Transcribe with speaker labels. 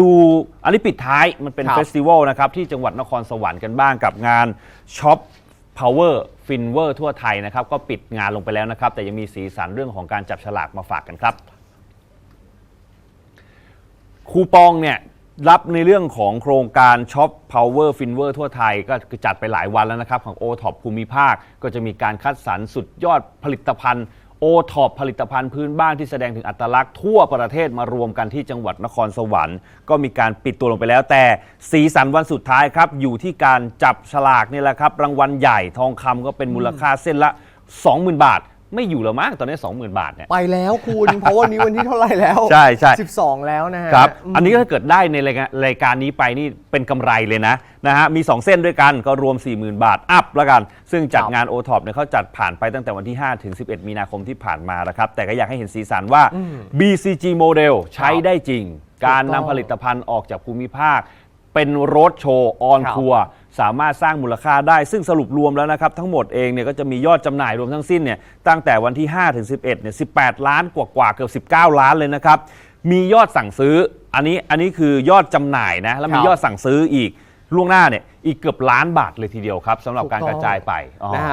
Speaker 1: ดูอันนี้ปิดท้ายมันเป็น
Speaker 2: ครับ
Speaker 1: เฟสติวัลนะครับที่จังหวัดนครสวรรค์กันบ้างกับงานช็อป Power f i n w e r ทั่วไทยนะครับก็ปิดงานลงไปแล้วนะครับ แต่ยังมีสีสันเรื่องของการจับฉลากมาฝากกันครับ คูปองเนี่ยรับในเรื่องของโครงการช็อป Power f i n w e r ทั่วไทย ก็จัดไปหลายวันแล้วนะครับ ของ o t o p ภูมิภาค ก็จะมีการคัดสรรสุดยอดผลิตภัณฑ์ o t o p ผลิตภัณฑ์พื้นบ้านที่แสดงถึงอัตลักษณ์ทั่วประเทศมารวมกันที่จังหวัดนครสวรรค์ ก็มีการปิดตัวลงไปแล้ว แต่สีสันวันสุดท้ายครับ อยู่ที่การจับฉลากนี่แหละครับ รางวัลใหญ่ทองคำก็เป็นมูลค่าเส้นละ 20,000 บาท ไม่อยู่แล้วมั้งตอนนี้ 20,000 บาทเนี่ย
Speaker 2: ไปแล้วคุณ เพราะวันนี้วันที่เท่าไหร่แล้ว
Speaker 1: ใช่ใช่
Speaker 2: 12 แล้วนะฮะ
Speaker 1: ครับ
Speaker 2: ม
Speaker 1: อันนี้ก็ถ้าเกิดได้ในรายการรายการนี้ไปนี่เป็นกำไรเลยนะนะฮะมี 2 เส้นด้วยกันก็รวม 40,000 บาทอัพแล้วกัน ซึ่งจัด
Speaker 2: ครับ
Speaker 1: งาน o t o p เนี่ยเขาจัดผ่านไปตั้งแต่วันที่ 5 ถึง 11 มีนาคมที่ผ่านมานะครับ แต่ก็อยากให้เห็นสีสันว่า BCG โมเดลใช้ได้จริง การนำผลิตภัณฑ์ออกจากภูมิภาค เป็นรถโชว์ออน
Speaker 2: ครับ
Speaker 1: ทัวร์สามารถสร้างมูลค่าได้ ซึ่งสรุปรวมแล้วนะครับ ทั้งหมดเองเนี่ยก็จะมียอดจำหน่ายรวมทั้งสิ้นเนี่ยตั้งแต่วันที่ 5 ถึง 11 เนี่ย 18 ล้านกว่าๆเกือบ 19 ล้านเลยนะครับ มียอดสั่งซื้อ อันนี้อันนี้คือยอดจำหน่ายนะ แล้วมี
Speaker 2: ครับ
Speaker 1: ยอดสั่งซื้ออีกล่วงหน้าเนี่ยอีกเกือบล้านบาทเลยทีเดียวครับสำหรับการ
Speaker 2: ถูก
Speaker 1: ก
Speaker 2: ต้อง
Speaker 1: ระจายไปอ๋อ
Speaker 2: นะฮะ